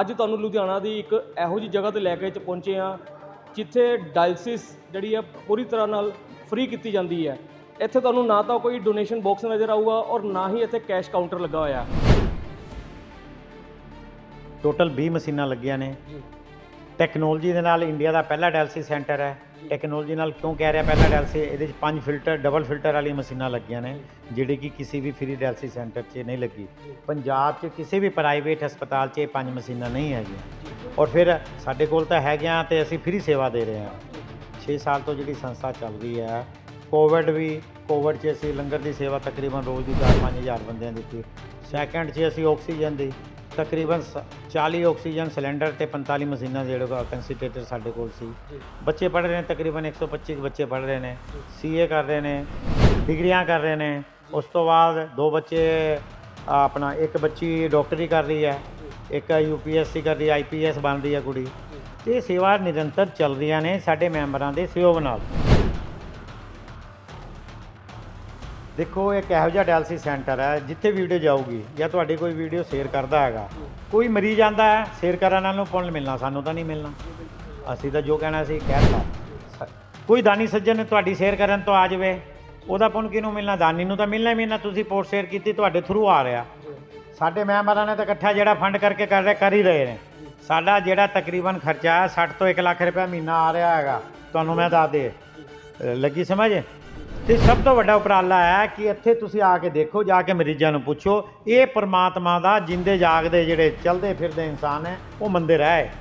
ਅੱਜ ਤੁਹਾਨੂੰ ਲੁਧਿਆਣਾ ਦੀ ਇੱਕ ਇਹੋ ਜਿਹੀ ਜਗ੍ਹਾ ਤੇ ਲੈ ਕੇ ਚ ਪਹੁੰਚੇ ਆ ਜਿੱਥੇ ਡਾਇਲਸਿਸ ਜਿਹੜੀ ਆ ਪੂਰੀ ਤਰ੍ਹਾਂ ਨਾਲ ਫ੍ਰੀ ਕੀਤੀ ਜਾਂਦੀ ਹੈ। ਇੱਥੇ ਤੁਹਾਨੂੰ ਨਾ ਤਾਂ ਕੋਈ ਡੋਨੇਸ਼ਨ ਬਾਕਸ ਨਜ਼ਰ ਆਊਗਾ ਔਰ ਨਾ ਹੀ ਇੱਥੇ ਕੈਸ਼ ਕਾਊਂਟਰ ਲੱਗਾ ਹੋਇਆ। ਟੋਟਲ 20 ਮਸ਼ੀਨਾਂ ਲੱਗੀਆਂ ਨੇ। ਜੀ। ਟੈਕਨੋਲੋਜੀ ਦੇ ਨਾਲ ਇੰਡੀਆ ਦਾ ਪਹਿਲਾ ਡਾਇਲਸਿਸ ਸੈਂਟਰ ਹੈ। ਟੈਕਨੋਲੋਜੀ ਨਾਲ ਕਿਉਂ ਕਹਿ ਰਿਹਾ ਪਹਿਲਾ ਡੈਲਸੀ ਇਹਦੇ 'ਚ ਪੰਜ ਫਿਲਟਰ ਡਬਲ ਫਿਲਟਰ ਵਾਲੀਆਂ ਮਸ਼ੀਨਾਂ ਲੱਗੀਆਂ ਨੇ, ਜਿਹੜੀ ਕਿ ਕਿਸੇ ਵੀ ਫ੍ਰੀ ਡੈਲਸੀ ਸੈਂਟਰ 'ਚ ਨਹੀਂ ਲੱਗੀ। ਪੰਜਾਬ 'ਚ ਕਿਸੇ ਵੀ ਪ੍ਰਾਈਵੇਟ ਹਸਪਤਾਲ 'ਚ ਇਹ ਪੰਜ ਮਸ਼ੀਨਾਂ ਨਹੀਂ ਹੈਗੀਆਂ। ਔਰ ਫਿਰ ਸਾਡੇ ਕੋਲ ਤਾਂ ਹੈਗੀਆਂ ਤੇ ਅਸੀਂ ਫ੍ਰੀ ਸੇਵਾ ਦੇ ਰਹੇ ਹਾਂ। 6 ਸਾਲ ਤੋਂ ਜਿਹੜੀ ਸੰਸਥਾ ਚੱਲ ਰਹੀ ਹੈ ਕੋਵਿਡ ਵੀ ਕੋਵਿਡ 'ਚ ਅਸੀਂ ਲੰਗਰ ਦੀ ਸੇਵਾ ਤਕਰੀਬਨ ਰੋਜ਼ ਦੀ 4-5000 ਬੰਦਿਆਂ ਦੀ ਦਿੱਤੀ। ਸੈਕੰਡ 'ਚ ਅਸੀਂ ਆਕਸੀਜਨ ਦੀ। ਤਕਰੀਬਨ ਸ- 40 ਆਕਸੀਜਨ ਸਿਲੰਡਰ ਤੇ 45 ਮਸ਼ੀਨਾਂ ਜਿਹੜੇ ਕੰਸੀਟੇਟਰ ਸਾਡੇ ਕੋਲ ਸੀ। ਬੱਚੇ ਪੜ੍ਹ ਰਹੇ ਨੇ ਤਕਰੀਬਨ 125 ਕੁ ਬੱਚੇ ਪੜ੍ਹ ਰਹੇ ਨੇ। ਸੀਏ ਕਰ ਰਹੇ ਨੇ ਡਿਗਰੀਆਂ ਕਰ ਰਹੇ ਨੇ। ਉਸ ਤੋਂ ਬਾਅਦ ਦੋ ਬੱਚੇ ਆਪਣਾ ਇੱਕ ਬੱਚੀ ਡਾਕਟਰੀ ਕਰ ਰਹੀ ਹੈ ਇੱਕ ਯੂਪੀਐਸਸੀ ਕਰ ਰਹੀ ਆਈਪੀਐਸ ਬਣ ਰਹੀ ਹੈ ਕੁੜੀ। ਤੇ ਇਹ ਸੇਵਾ ਨਿਰੰਤਰ ਚੱਲ ਰਹੀਆਂ ਨੇ ਸਾਡੇ ਮੈਂਬਰਾਂ ਦੇ ਸਹਿਯੋਗ ਨਾਲ। ਦੇਖੋ ਇੱਕ ਇਹੋ ਜਿਹਾ ਡਾਇਲਸਿਸ ਸੈਂਟਰ ਹੈ, ਜਿੱਥੇ ਵੀਡੀਓ ਜਾਊਗੀ ਜਾਂ ਤੁਹਾਡੀ ਕੋਈ ਵੀਡੀਓ ਸ਼ੇਅਰ ਕਰਦਾ ਹੈਗਾ, ਕੋਈ ਮਰੀਜ਼ ਆਂਦਾ ਹੈ ਸ਼ੇਅਰ ਕਰਨ ਨਾਲ ਨੂੰ ਪੁੰਨ ਮਿਲਣਾ, ਸਾਨੂੰ ਤਾਂ ਨਹੀਂ ਮਿਲਣਾ। ਅਸੀਂ ਤਾਂ ਜੋ ਕਹਿਣਾ ਸੀ ਕਹਿਤਾ ਕੋਈ ਦਾਨੀ ਸੱਜਣ ਨੇ ਤੁਹਾਡੀ ਸ਼ੇਅਰ ਕਰਨ ਤੋਂ ਆ ਜਾਵੇ, ਉਹਦਾ ਪੁੰਨ ਕਿਹਨੂੰ ਮਿਲਣਾ? ਦਾਨੀ ਨੂੰ ਤਾਂ ਮਿਲਣਾ ਹੀ ਮਿਲਣਾ, ਤੁਸੀਂ ਪੋਸਟ ਸ਼ੇਅਰ ਕੀਤੀ, ਤੁਹਾਡੇ ਥਰੂ ਆ ਰਿਹਾ। ਸਾਡੇ ਮੈਂਬਰਾਂ ਨੇ ਤਾਂ ਇਕੱਠਾ ਜਿਹੜਾ ਫੰਡ ਕਰਕੇ ਕਰ ਰਹੇ, ਕਰ ਹੀ ਰਹੇ ਨੇ। ਸਾਡਾ ਜਿਹੜਾ ਤਕਰੀਬਨ ਖਰਚਾ ਹੈ 60 ਤੋਂ 1 ਲੱਖ ਰੁਪਏ ਮਹੀਨਾ ਆ ਰਿਹਾ ਹੈਗਾ, ਤੁਹਾਨੂੰ ਮੈਂ ਦੱਸ ਦੇ ਲੱਗੀ ਸਮਝ? ਤੇ ਸਭ ਤੋਂ ਵੱਡਾ ਉਪਰਾਲਾ ਹੈ ਕਿ ਇੱਥੇ ਤੁਸੀਂ ਆ ਕੇ ਦੇਖੋ, ਜਾ ਕੇ ਮਰੀਜ਼ਾਂ ਨੂੰ ਪੁੱਛੋ, ਇਹ ਪਰਮਾਤਮਾ ਦਾ ਜਿੰਦੇ ਜਾਗਦੇ ਜਿਹੜੇ ਚਲਦੇ ਫਿਰਦੇ ਇਨਸਾਨ ਹੈ, ਉਹ ਮੰਦਿਰ ਹੈ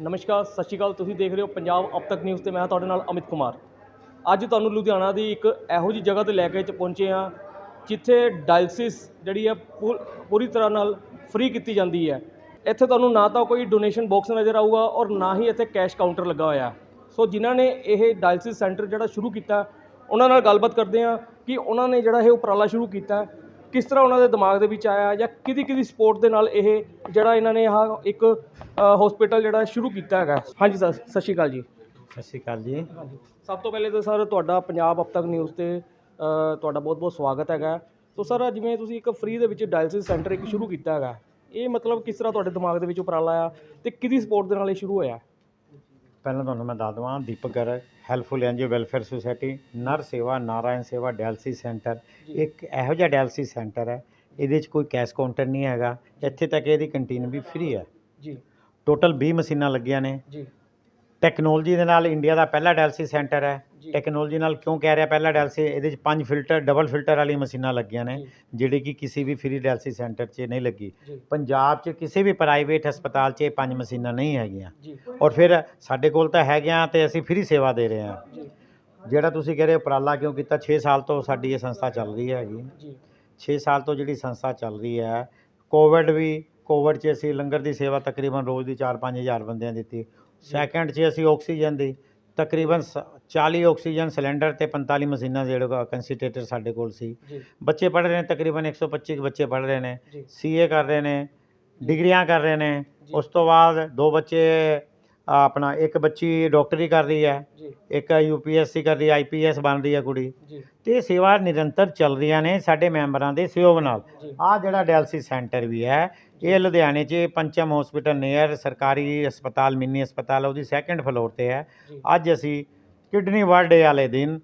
ਨਮਸਕਾਰ, ਸਤਿ ਸ਼੍ਰੀ ਅਕਾਲ। ਤੁਸੀਂ ਦੇਖ ਰਹੇ ਹੋ ਪੰਜਾਬ ਅਬ ਤੱਕ ਨਿਊਜ਼ ਤੇ ਮੈਂ ਤੁਹਾਡੇ ਨਾਲ ਅਮਿਤ ਕੁਮਾਰ। ਅੱਜ ਤੁਹਾਨੂੰ ਲੁਧਿਆਣਾ ਦੀ ਇੱਕ ਇਹੋ ਜਿਹੀ ਜਗ੍ਹਾ ਤੇ ਲੈ ਕੇ ਪਹੁੰਚੇ ਹਾਂ, ਜਿੱਥੇ ਡਾਇਲਸਿਸ ਜਿਹੜੀ ਆ ਪੂ- ਪੂਰੀ ਤਰ੍ਹਾਂ ਨਾਲ ਫ੍ਰੀ ਕੀਤੀ ਜਾਂਦੀ ਹੈ। ਇੱਥੇ ਤੁਹਾਨੂੰ ਨਾ ਤਾਂ ਕੋਈ ਡੋਨੇਸ਼ਨ ਬਾਕਸ ਨਜ਼ਰ ਆਊਗਾ ਔਰ ਨਾ ਹੀ ਇੱਥੇ ਕੈਸ਼ ਕਾਊਂਟਰ ਲੱਗਾ ਹੋਇਆ। ਸੋ ਜਿਨ੍ਹਾਂ ਨੇ ਇਹ ਡਾਇਲਸਿਸ ਸੈਂਟਰ ਜਿਹੜਾ ਸ਼ੁਰੂ ਕੀਤਾ ਉਹਨਾਂ ਨਾਲ ਗੱਲਬਾਤ ਕਰਦੇ ਆ ਕਿ ਉਹਨਾਂ ਨੇ ਜਿਹੜਾ ਇਹ ਉਪਰਾਲਾ ਸ਼ੁਰੂ ਕੀਤਾ ਕਿਸ ਤਰ੍ਹਾਂ ਉਹਨਾਂ ਦੇ ਦਿਮਾਗ ਦੇ ਵਿੱਚ ਆਇਆ ਜਾਂ ਕਿਹਦੀ ਕਿਹਦੀ ਸਪੋਰਟ ਦੇ ਨਾਲ ਇਹ ਜਿਹੜਾ ਇਹਨਾਂ ਨੇ ਆਹ ਇੱਕ ਹਸਪੀਟਲ ਜਿਹੜਾ ਸ਼ੁਰੂ ਕੀਤਾ ਹੈਗਾ। ਹਾਂਜੀ ਸਰ ਸਤਿ ਸ਼੍ਰੀ ਅਕਾਲ ਜੀ। ਸਤਿ ਸ਼੍ਰੀ ਅਕਾਲ ਜੀ। ਸਭ ਤੋਂ ਪਹਿਲੇ ਤਾਂ ਸਰ ਤੁਹਾਡਾ ਪੰਜਾਬ ਅਬ ਤੱਕ ਨਿਊਜ਼ ਤੇ ਤੁਹਾਡਾ ਬਹੁਤ-ਬਹੁਤ ਸਵਾਗਤ ਹੈਗਾ। ਸੋ ਸਰ ਜਿਵੇਂ ਤੁਸੀਂ ਇੱਕ ਫ੍ਰੀ ਦੇ ਵਿੱਚ ਡਾਇਲਸਿਸ ਸੈਂਟਰ ਇੱਕ ਸ਼ੁਰੂ ਕੀਤਾ ਹੈਗਾ ਇਹ ਮਤਲਬ ਕਿਸ ਤਰ੍ਹਾਂ ਤੁਹਾਡੇ ਦਿਮਾਗ ਦੇ ਵਿੱਚ ਉਪਰਾਲਾ ਆਇਆ ਤੇ ਕਿਹਦੀ ਸਪੋਰਟ ਦੇ ਨਾਲ ਇਹ ਸ਼ੁਰੂ ਹੋਇਆ? ਪਹਿਲਾਂ ਤੁਹਾਨੂੰ ਮੈਂ ਦੱਸ ਦਵਾਂ Deepak Garg helpful NGO welfare society Nar Seva Narayan ਸੇਵਾ ਡਾਇਲਸਿਸ ਸੈਂਟਰ। ਇੱਕ ਇਹੋ ਜਿਹਾ ਡਾਇਲਸਿਸ ਸੈਂਟਰ ਹੈ ਇਹਦੇ 'ਚ ਕੋਈ ਕੈਸ਼ ਕਾਊਂਟਰ ਨਹੀਂ ਹੈਗਾ ਇੱਥੇ ਤੱਕ ਇਹਦੀ ਕੰਟੀਨ ਵੀ ਫ੍ਰੀ ਹੈ। ਜੀ। ਟੋਟਲ 20 ਮਸ਼ੀਨਾਂ ਲੱਗੀਆਂ ਨੇ। ਜੀ। ਟੈਕਨੋਲੋਜੀ ਦੇ ਨਾਲ ਇੰਡੀਆ ਦਾ ਪਹਿਲਾ ਡਾਇਲਸਿਸ ਸੈਂਟਰ ਹੈ। ਟੈਕਨੋਲੋਜੀ ਨਾਲ ਕਿਉਂ ਕਹਿ ਰਿਹਾ? ਪਹਿਲਾ ਡਾਇਲਸਿਸ ਇਹਦੇ 'ਚ ਪੰਜ ਫਿਲਟਰ ਡਬਲ ਫਿਲਟਰ ਵਾਲੀਆਂ ਮਸ਼ੀਨਾਂ ਲੱਗੀਆਂ ਨੇ। ਜਿਹੜੀ ਕਿ ਕਿਸੇ ਵੀ ਫ੍ਰੀ ਡਾਇਲਸਿਸ ਸੈਂਟਰ 'ਚ ਨਹੀਂ ਲੱਗੀ। ਪੰਜਾਬ 'ਚ ਕਿਸੇ ਵੀ ਪ੍ਰਾਈਵੇਟ ਹਸਪਤਾਲ 'ਚ ਇਹ ਪੰਜ ਮਸ਼ੀਨਾਂ ਨਹੀਂ ਹੈਗੀਆਂ। ਔਰ ਫਿਰ ਸਾਡੇ ਕੋਲ ਤਾਂ ਹੈਗੀਆਂ ਤੇ ਅਸੀਂ ਫ੍ਰੀ ਸੇਵਾ ਦੇ ਰਹੇ ਹਾਂ। ਜਿਹੜਾ ਤੁਸੀਂ ਕਹਿ ਰਹੇ ਉਪਰਾਲਾ ਕਿਉਂ ਕੀਤਾ? 6 ਸਾਲ ਤੋਂ ਸਾਡੀ ਇਹ ਸੰਸਥਾ ਚੱਲ ਰਹੀ ਹੈਗੀ ਜੀ। 6 ਸਾਲ ਤੋਂ ਜਿਹੜੀ ਸੰਸਥਾ ਚੱਲ ਰਹੀ ਹੈ ਕੋਵਿਡ ਵੀ ਕੋਵਿਡ 'ਚ ਅਸੀਂ ਲੰਗਰ ਦੀ ਸੇਵਾ ਤਕਰੀਬਨ ਰੋਜ਼ ਦੀ 4-5000 ਬੰਦਿਆਂ ਦਿੱਤੀ। ਸੈਕੰਡ 'ਚ ਅਸੀਂ ਆਕਸੀਜਨ ਦੀ। ਤਕਰੀਬਨ ਸ- 40 ਆਕਸੀਜਨ ਸਿਲੰਡਰ ਤੇ 45 ਮਸ਼ੀਨਾਂ ਜਿਹੜੇ ਕੰਸੀਟੇਟਰ ਸਾਡੇ ਕੋਲ ਸੀ। ਬੱਚੇ ਪੜ੍ਹ ਰਹੇ ਨੇ ਤਕਰੀਬਨ 125 ਕੁ ਬੱਚੇ ਪੜ੍ਹ ਰਹੇ ਨੇ। ਸੀਏ ਕਰ ਰਹੇ ਨੇ ਡਿਗਰੀਆਂ ਕਰ ਰਹੇ ਨੇ। ਉਸ ਤੋਂ ਬਾਅਦ ਦੋ ਬੱਚੇ ਆਪਣਾ ਇੱਕ ਬੱਚੀ ਡਾਕਟਰੀ ਕਰ ਰਹੀ ਹੈ ਇੱਕ ਯੂਪੀਐਸਸੀ ਕਰ ਰਹੀ ਹੈ ਆਈਪੀਐਸ ਬਣ ਰਹੀ ਹੈ ਕੁੜੀ। ਤੇ ਸੇਵਾ ਨਿਰੰਤਰ ਚੱਲ ਰਹੀਆਂ ਨੇ ਸਾਡੇ ਮੈਂਬਰਾਂ ਦੇ ਸਹਿਯੋਗ ਨਾਲ। ਆਹ ਜਿਹੜਾ ਡਾਇਲਸਿਸ ਸੈਂਟਰ ਵੀ ਹੈ ਇਹ ਲੁਧਿਆਣੇ 'ਚ ਪੰਚਮ ਹਸਪੀਟਲ ਨੀਅਰ ਸਰਕਾਰੀ ਹਸਪਤਾਲ ਮਿੰਨੀ ਹਸਪਤਾਲ ਉਹਦੀ ਸੈਕੰਡ ਫਲੋਰ ਤੇ ਹੈ। ਅੱਜ ਅਸੀਂ ਕਿਡਨੀ ਵਰਡੇ ਵਾਲੇ ਦਿਨ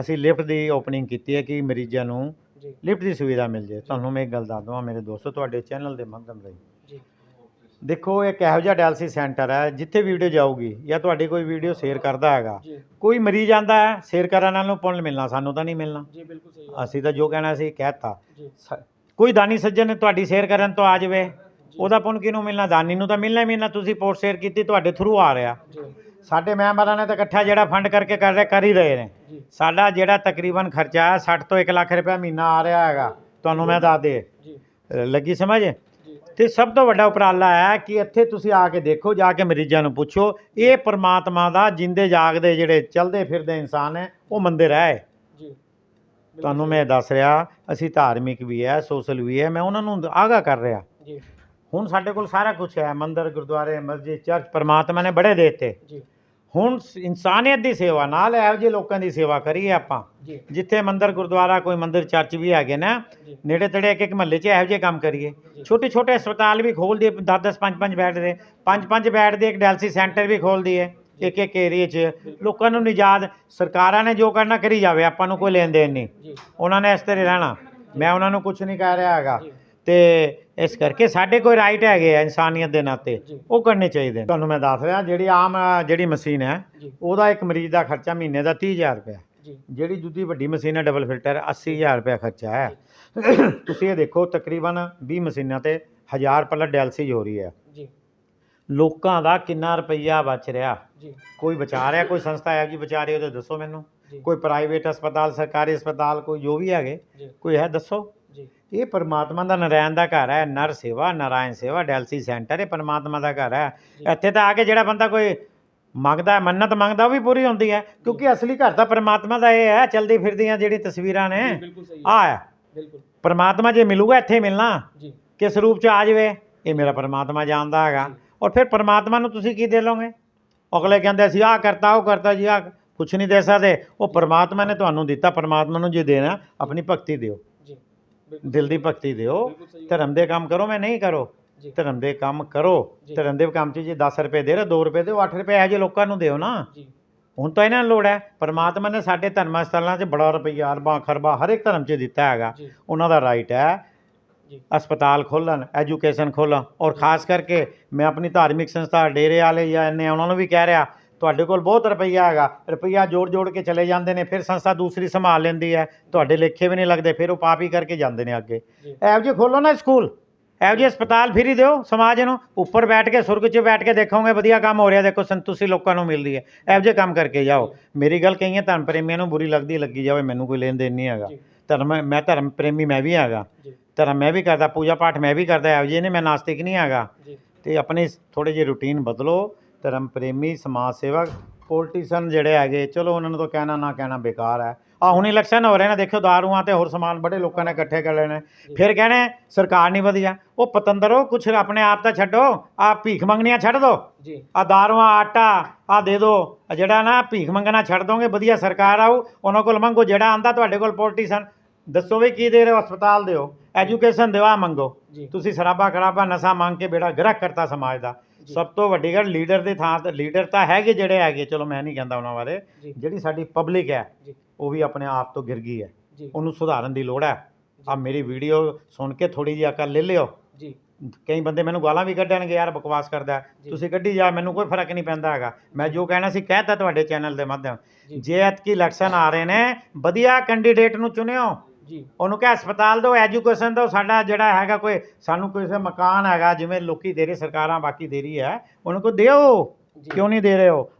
ਅਸੀਂ ਲਿਫਟ ਦੀ ਓਪਨਿੰਗ ਕੀਤੀ ਹੈ ਕਿ ਮਰੀਜ਼ਾਂ ਨੂੰ ਲਿਫਟ ਦੀ ਸੁਵਿਧਾ ਮਿਲ ਜੇ। ਤੁਹਾਨੂੰ ਮੈਂ ਇੱਕ ਗੱਲ ਦੱਸ ਦਵਾਂ ਮੇਰੇ ਦੋਸਤੋ ਤੁਹਾਡੇ ਚੈਨਲ ਦੇ ਮਾਧਿਅਮ ਰਾਹੀਂ ਦੇਖੋ ਇਹੋ ਜਿਹਾ ਡਾਇਲਸਿਸ ਸੈਂਟਰ ਹੈ ਜਿੱਥੇ ਵੀਡੀਓ ਜਾਊਗੀ ਜਾਂ ਤੁਹਾਡੀ ਕੋਈ ਵੀਡੀਓ ਸ਼ੇਅਰ ਕਰਦਾ ਹੈਗਾ। ਜੀ। ਕੋਈ ਮਰੀਜ਼ ਆਂਦਾ ਹੈ ਸ਼ੇਅਰ ਕਰਨ ਨਾਲ ਨੂੰ ਪੁੰਨ ਮਿਲਣਾ ਸਾਨੂੰ ਤਾਂ ਨਹੀਂ ਮਿਲਣਾ। ਜੀ ਬਿਲਕੁਲ ਸਹੀ ਅਸੀਂ ਤਾਂ ਜੋ ਕਹਿਣਾ ਸੀ ਕਹਿਤਾ। ਜੀ। ਸ- ਕੋਈ ਦਾਨੀ ਸੱਜਣ ਨੇ ਤੁਹਾਡੀ ਸ਼ੇਅਰ ਕਰਨ ਤੋਂ ਆ ਜਾਵੇ ਉਹਦਾ ਪੁੰਨ ਕਿਹਨੂੰ ਮਿਲਣਾ? ਦਾਨੀ ਨੂੰ ਤਾਂ ਮਿਲਣਾ ਹੀ ਮਿਲਣਾ ਤੁਸੀਂ ਪੋਸਟ ਸ਼ੇਅਰ ਕੀਤੀ ਤੁਹਾਡੇ ਥਰੂ ਆ ਰਿਹਾ। ਜੀ। ਸਾਡੇ ਮੈਂਬਰਾਂ ਨੇ ਤਾਂ ਇਕੱਠਾ ਜਿਹੜਾ ਫੰਡ ਕਰਕੇ ਕਰ ਰਹੇ ਕਰ ਹੀ ਰਹੇ ਨੇ। ਜੀ। ਸਾਡਾ ਜਿਹੜਾ ਤਕਰੀਬਨ ਖਰਚਾ ਹੈ 60 ਤੋਂ 1 ਲੱਖ ਰੁਪਏ ਮਹੀਨਾ ਆ ਰਿਹਾ ਹੈਗਾ। ਤੁਹਾਨੂੰ ਮੈਂ ਦੱਸ ਦੇ। ਜੀ। ਲੱਗੀ ਸਮਝ? ਤੇ ਸਭ ਤੋਂ ਵੱਡਾ ਉਪਰਾਲਾ ਹੈ ਕਿ ਇੱਥੇ ਤੁਸੀਂ ਆ ਕੇ ਦੇਖੋ ਜਾ ਕੇ ਮਰੀਜ਼ਾਂ ਨੂੰ ਪੁੱਛੋ ਇਹ ਪ੍ਰਮਾਤਮਾ ਦਾ ਜਿੰਦੇ ਜਾਗਦੇ ਜਿਹੜੇ ਚਲਦੇ ਫਿਰਦੇ ਇਨਸਾਨ ਹੈ ਉਹ ਮੰਦਿਰ ਹੈ ਜੀ ਤੁਹਾਨੂੰ ਮੈਂ ਦੱਸ ਰਿਹਾ ਅਸੀਂ ਧਾਰਮਿਕ ਵੀ ਹੈ ਸੋਸ਼ਲ ਵੀ ਹੈ ਮੈਂ ਉਹਨਾਂ ਨੂੰ ਆਗਾਹ ਕਰ ਰਿਹਾ। ਜੀ। ਹੁਣ ਸਾਡੇ ਕੋਲ ਸਾਰਾ ਕੁਝ ਹੈ ਮੰਦਿਰ ਗੁਰਦੁਆਰੇ ਮਸਜਿਦ ਚਰਚ ਪਰਮਾਤਮਾ ਨੇ ਬੜੇ ਦੇ ਦਿੱਤੇ। ਜੀ। ਹੁਣ ਸ- ਇਨਸਾਨੀਅਤ ਦੀ ਸੇਵਾ ਨਾਲ ਇਹੋ ਜਿਹੇ ਲੋਕਾਂ ਦੀ ਸੇਵਾ ਕਰੀਏ ਆਪਾਂ। ਜੀ। ਜਿੱਥੇ ਮੰਦਿਰ ਗੁਰਦੁਆਰਾ ਕੋਈ ਮੰਦਿਰ ਚਰਚ ਵੀ ਹੈਗੇ ਨਾ ਜੀ। ਨੇੜੇ ਤੇੜੇ ਇੱਕ ਇੱਕ ਮਹੱਲੇ 'ਚ ਇਹੋ ਜਿਹੇ ਕੰਮ ਕਰੀਏ। ਛੋਟੇ ਛੋਟੇ ਹਸਪਤਾਲ ਵੀ ਖੋਲ ਦਈਏ 10 10 5 5 ਬੈੱਡ ਦੇ। 5 5 ਬੈੱਡ ਦੇ ਇੱਕ ਡਾਇਲਸਿਸ ਸੈਂਟਰ ਵੀ ਖੋਲ ਦਈਏ ਇੱਕ ਇੱਕ ਏਰੀਏ 'ਚ। ਲੋਕਾਂ ਨੂੰ ਨਿਜਾਤ ਸਰਕਾਰਾਂ ਨੇ ਜੋ ਕਰਨਾ ਕਰੀ ਜਾਵੇ। ਆਪਾਂ ਨੂੰ ਕੋਈ ਲੈਣ ਦੇਣ ਨਹੀਂ। ਜੀ। ਉਹਨਾਂ ਨੇ ਇਸ ਤਰ੍ਹਾਂ ਰਹਿਣਾ। ਮੈਂ ਉਹਨਾਂ ਨੂੰ ਕੁਝ ਨਹੀਂ ਕਹਿ ਰਿਹਾ ਹੈਗਾ। ਜੀ। ਤੇ ਇਸ ਕਰਕੇ ਸਾਡੇ ਕੋਈ ਰਾਈਟ ਹੈਗੇ ਆ ਇਨਸਾਨੀਅਤ ਦੇ ਨਾਤੇ। ਉਹ ਕਰਨੇ ਚਾਹੀਦੇ ਨੇ ਤੁਹਾਨੂੰ ਮੈਂ ਦੱਸ ਰਿਹਾ ਜਿਹੜੀ ਆਮ ਅ, ਜਿਹੜੀ ਮਸ਼ੀਨ ਹੈ ਜੀ। ਉਹਦਾ ਇੱਕ ਮਰੀਜ਼ ਦਾ ਖਰਚਾ ਮਹੀਨੇ ਦਾ 30000 ਰੁਪਏ ਜੀ। ਜਿਹੜੀ ਦੂਜੀ ਵੱਡੀ ਮਸ਼ੀਨ ਹੈ ਡਬਲ ਫਿਲਟਰ 80000 ਰੁਪਏ ਖਰਚਾ ਹੈ। ਤੁਸੀਂ ਇਹ ਦੇਖੋ ਤਕਰੀਬਨ 20 ਮਸ਼ੀਨਾਂ ਤੇ 1000 ਪਲਟ ਡਾਇਲਸਿਸ ਹੋ ਰਹੀ ਹੈ। ਜੀ। ਲੋਕਾਂ ਦਾ ਕਿੰਨਾ ਰੁਪਈਆ ਬਚ ਰਿਹਾ। ਜੀ। ਕੋਈ ਬਚਾ ਰਿਹਾ ਕੋਈ ਸੰਸਥਾ ਹੈ ਜੀ ਬਚਾ ਰਹੀ ਉਹਦੇ ਦੱਸੋ ਮੈਨੂੰ। ਜੀ। ਕੋਈ ਪ੍ਰਾਈਵੇਟ ਹਸਪਤਾਲ ਸਰਕਾਰੀ ਹਸਪਤਾਲ ਕੋਈ ਜੋ ਵੀ ਹੈਗੇ। ਜੀ। ਕੋਈ ਹੈ ਦੱਸੋ। ਇਹ ਪਰਮਾਤਮਾ ਦਾ ਨਰਾਇਣ ਦਾ ਘਰ ਹੈ ਨਰ ਸੇਵਾ ਨਾਰਾਇਣ ਸੇਵਾ ਡੈਲਸੀ ਸੈਂਟਰ ਇਹ ਪਰਮਾਤਮਾ ਦਾ ਘਰ ਹੈ। ਇੱਥੇ ਤਾਂ ਆ ਕੇ ਜਿਹੜਾ ਬੰਦਾ ਕੋਈ ਮੰਗਦਾ ਹੈ, ਮੰਨਤ ਮੰਗਦਾ ਉਹ ਵੀ ਪੂਰੀ ਹੁੰਦੀ ਹੈ ਕਿਉਂਕਿ ਅਸਲੀ ਘਰ ਤਾਂ ਪਰਮਾਤਮਾ ਦਾ ਇਹ ਹੈ ਚਲਦੀ ਫਿਰਦੀਆਂ ਜਿਹੜੀ ਤਸਵੀਰਾਂ ਨੇ। ਆ ਹੈ। ਬਿਲਕੁਲ। ਪਰਮਾਤਮਾ ਜੇ ਮਿਲੂਗਾ ਇੱਥੇ ਮਿਲਣਾ। ਜੀ। ਕਿਸ ਰੂਪ ਚ ਆ ਜਾਵੇ ਇਹ ਮੇਰਾ ਪਰਮਾਤਮਾ ਜਾਣਦਾ ਹੈਗਾ। ਔਰ ਫਿਰ ਪਰਮਾਤਮਾ ਨੂੰ ਤੁਸੀਂ ਕੀ ਦੇ ਲਓਗੇ? ਅਗਲੇ ਕਹਿੰਦੇ ਅਸੀਂ ਆਹ ਕਰਤਾ ਉਹ ਕਰਤਾ ਜੀ ਆ ਕੁਛ ਨਹੀਂ ਦੇ ਸਕਦੇ। ਉਹ ਪਰਮਾਤਮਾ ਨੇ ਤੁਹਾਨੂੰ ਦਿੱਤਾ ਪਰਮਾਤਮਾ ਨੂੰ ਜੇ ਦੇਣਾ ਆਪਣੀ ਭਗਤੀ ਦਿਓ। ਦਿਲ ਦੀ ਭਗਤੀ ਦਿਓ। ਧਰਮ ਦੇ ਕੰਮ ਕਰੋ ਮੈਂ ਨਹੀਂ ਕਰੋ। ਧਰਮ ਦੇ ਕੰਮ ਕਰੋ। ਧਰਮ ਦੇ ਕੰਮ 'ਚ ਜੇ 10 ਰੁਪਏ ਦੇ ਰਹੇ 2 ਰੁਪਏ ਦਿਓ 8 ਰੁਪਏ ਇਹੋ ਜਿਹੇ ਲੋਕਾਂ ਨੂੰ ਦਿਓ ਨਾ। ਹੁਣ ਤਾਂ ਇਹਨਾਂ ਨੂੰ ਲੋੜ ਹੈ। ਪਰਮਾਤਮਾ ਨੇ ਸਾਡੇ ਧਰਮ ਸਥਲਾਂ 'ਚ ਬੜਾ ਰੁਪਈਆ ਅਰਬਾਂ ਖਰਬਾਂ ਹਰ ਇੱਕ ਧਰਮ 'ਚ ਦਿੱਤਾ ਹੈਗਾ। ਉਹਨਾਂ ਦਾ ਰਾਈਟ ਹੈ। ਹਸਪਤਾਲ ਖੋਲ੍ਹਣ ਐਜੂਕੇਸ਼ਨ ਖੋਲ੍ਹਣ ਔਰ ਖਾਸ ਕਰਕੇ ਮੈਂ ਆਪਣੀ ਧਾਰਮਿਕ ਸੰਸਥਾ ਡੇਰੇ ਵਾਲੇ ਜਾਂ ਇੰਨੇ ਉਹਨਾਂ ਨੂੰ ਵੀ ਕਹਿ ਰਿਹਾ ਤੁਹਾਡੇ ਕੋਲ ਬਹੁਤ ਰੁਪਈਆ ਹੈਗਾ। ਰੁਪਈਆ ਜੋੜ ਜੋੜ ਕੇ ਚਲੇ ਜਾਂਦੇ ਨੇ ਫਿਰ ਸੰਸਥਾ ਦੂਸਰੀ ਸੰਭਾਲ ਲੈਂਦੀ ਹੈ। ਤੁਹਾਡੇ ਲੇਖੇ ਵੀ ਨਹੀਂ ਲੱਗਦੇ ਫਿਰ ਉਹ ਪਾਪ ਹੀ ਕਰਕੇ ਜਾਂਦੇ ਨੇ ਅੱਗੇ। ਜੀ। ਇਹੋ ਜਿਹੇ ਖੋਲੋ ਨਾ ਸਕੂਲ। ਇਹੋ ਜਿਹੇ ਹਸਪਤਾਲ ਫਰੀ ਦਿਓ ਸਮਾਜ ਨੂੰ। ਉੱਪਰ ਬੈਠ ਕੇ ਸੁਰਗ 'ਚ ਬੈਠ ਕੇ ਦੇਖੋਗੇ ਵਧੀਆ ਕੰਮ ਹੋ ਰਿਹਾ। ਦੇਖੋ ਸੰਤੁਸ਼ਟੀ ਲੋਕਾਂ ਨੂੰ ਮਿਲਦੀ ਹੈ। ਇਹੋ ਜਿਹੇ ਕੰਮ ਕਰਕੇ ਜਾਓ। ਮੇਰੀ ਗੱਲ ਕਹੀਏ ਧਰਮ ਪ੍ਰੇਮੀਆਂ ਨੂੰ ਬੁਰੀ ਲੱਗਦੀ ਲੱਗੀ ਜਾਵੇ ਮੈਨੂੰ ਕੋਈ ਲੈਣ ਦੇਣ ਨਹੀਂ ਹੈਗਾ। ਜੀ। ਧਰਮ ਮੈਂ ਧਰਮ ਪ੍ਰੇਮੀ ਮੈਂ ਵੀ ਹੈਗਾ। ਜੀ। ਧਰਮ ਮੈਂ ਵੀ ਕਰਦਾ ਪੂਜਾ ਪਾਠ ਮੈਂ ਵੀ ਕਰਦਾ ਇਹੋ ਜਿਹੇ ਨੇ ਮੈਂ ਨਾਸਤਿਕ ਨਹੀਂ ਹੈਗਾ। ਜੀ। ਤੇ ਆਪਣੀ ਥੋੜੇ ਜਿਹੇ ਰੂਟੀਨ ਬਦਲੋ। ਧਰਮ ਪ੍ਰੇਮੀ ਸਮਾਜ ਸੇਵਕ ਪੋਲੀਟੀਸ਼ਨ ਜਿਹੜੇ ਹੈਗੇ ਚਲੋ ਉਹਨਾਂ ਨੂੰ ਤਾਂ ਕਹਿਣਾ ਨਾ ਕਹਿਣਾ ਬੇਕਾਰ ਹੈ। ਆ ਹੁਣ ਇਲੈਕਸ਼ਨ ਹੋ ਰਹੇ ਨੇ ਦੇਖੋ ਦਾਰੂਆਂ ਤੇ ਹੋਰ ਸਮਾਨ ਬੜੇ ਲੋਕਾਂ ਨੇ ਇਕੱਠੇ ਕਰ ਲੈਣੇ। ਫਿਰ ਕਹਿਣੇ ਸਰਕਾਰ ਨਹੀਂ ਵਧੀਆ। ਉਹ ਪਤੰਦਰੋ ਕੁਛ ਆਪਣੇ ਆਪ ਤਾਂ ਛੱਡੋ। ਆ ਭੀਖ ਮੰਗਣੀਆਂ ਛੱਡ ਦੋ। ਜੀ। ਆ ਦਾਰੂਆਂ ਆਟਾ ਆ ਦੇ ਦੋ। ਜਿਹੜਾ ਨਾ ਭੀਖ ਮੰਗਣਾ ਛੱਡ ਦੋਗੇ ਵਧੀਆ ਸਰਕਾਰ ਆਊ ਉਹਨਾਂ ਕੋਲ ਮੰਗੋ ਜਿਹੜਾ ਆਂਦਾ ਤੁਹਾਡੇ ਕੋਲ ਪੋਲੀਟੀਸ਼ਨ ਦੱਸੋ ਵੀ ਕੀ ਦੇ ਰਹੇ ਹੋ ਹਸਪਤਾਲ ਦਿਓ। ਐਜੂਕੇਸ਼ਨ ਆ ਮੰਗੋ। ਤੁਸੀਂ ਸ਼ਰਾਬਾ ਖਰਾਬਾ ਨਸ਼ਾ ਮੰਗ ਕੇ ਬੇੜਾ ਗਰਕ ਕਰਤਾ ਸਮਾਜ ਦਾ। ਸਭ ਤੋਂ ਵੱਡੀ ਗੱਲ ਲੀਡਰ ਦੀ ਥਾਂ ਤੇ ਲੀਡਰ ਤਾਂ ਹੈਗੇ ਜਿਹੜੇ ਹੈਗੇ ਚਲੋ ਮੈਂ ਨਹੀਂ ਕਹਿੰਦਾ ਉਹਨਾਂ ਬਾਰੇ ਜੀ। ਜਿਹੜੀ ਸਾਡੀ ਪਬਲਿਕ ਹੈ ਜੀ। ਉਹ ਵੀ ਆਪਣੇ ਆਪ ਤੋਂ ਗਿਰ ਗਈ ਹੈ। ਜੀ। ਉਹਨੂੰ ਸੁਧਾਰਨ ਦੀ ਲੋੜ ਹੈ। ਆ ਮੇਰੀ ਵੀਡੀਓ ਸੁਣ ਕੇ ਥੋੜੀ ਜਿਹੀ ਅਕਲ ਲੈ ਲਿਓ। ਜੀ। ਕਈ ਬੰਦੇ ਮੈਨੂੰ ਗਾਲਾਂ ਵੀ ਕੱਢਣਗੇ ਯਾਰ ਬਕਵਾਸ ਕਰਦਾ ਹੈ। ਜੀ। ਤੁਸੀਂ ਕੱਢੀ ਜਾ ਮੈਨੂੰ ਕੋਈ ਫ਼ਰਕ ਨਹੀਂ ਪੈਂਦਾ ਹੈਗਾ। ਮੈਂ ਜੋ ਕਹਿਣਾ ਸੀ ਕਹਿਤਾ ਤੁਹਾਡੇ ਚੈਨਲ ਦੇ ਮਾਧਿਅਮ। ਜੀ। ਜੇ ਐਤਕੀ ਇਲੈਕਸ਼ਨ ਆ ਰਹੇ ਨੇ ਵਧੀਆ ਕੈਂਡੀਡੇਟ ਨੂੰ ਚੁਣਿਓ। ਜੀ। ਉਹਨੂੰ ਕਹੇ ਹਸਪਤਾਲ ਦਿਓ ਐਜੂਕੇਸ਼ਨ ਦਿਓ ਸਾਡਾ ਜਿਹੜਾ ਹੈਗਾ ਕੋਈ ਸਾਨੂੰ ਕਿਸੇ ਮਕਾਨ ਹੈਗਾ ਜਿਵੇਂ ਲੋਕੀ ਦੇ ਰਹੇ ਸਰਕਾਰਾਂ ਬਾਕੀ ਦੇ ਰਹੀ ਹੈ ਉਹਨੂੰ ਕੋ ਦਿਓ? ਕਿਉਂ ਨਹੀਂ ਦੇ ਰਹੇ ਹੋ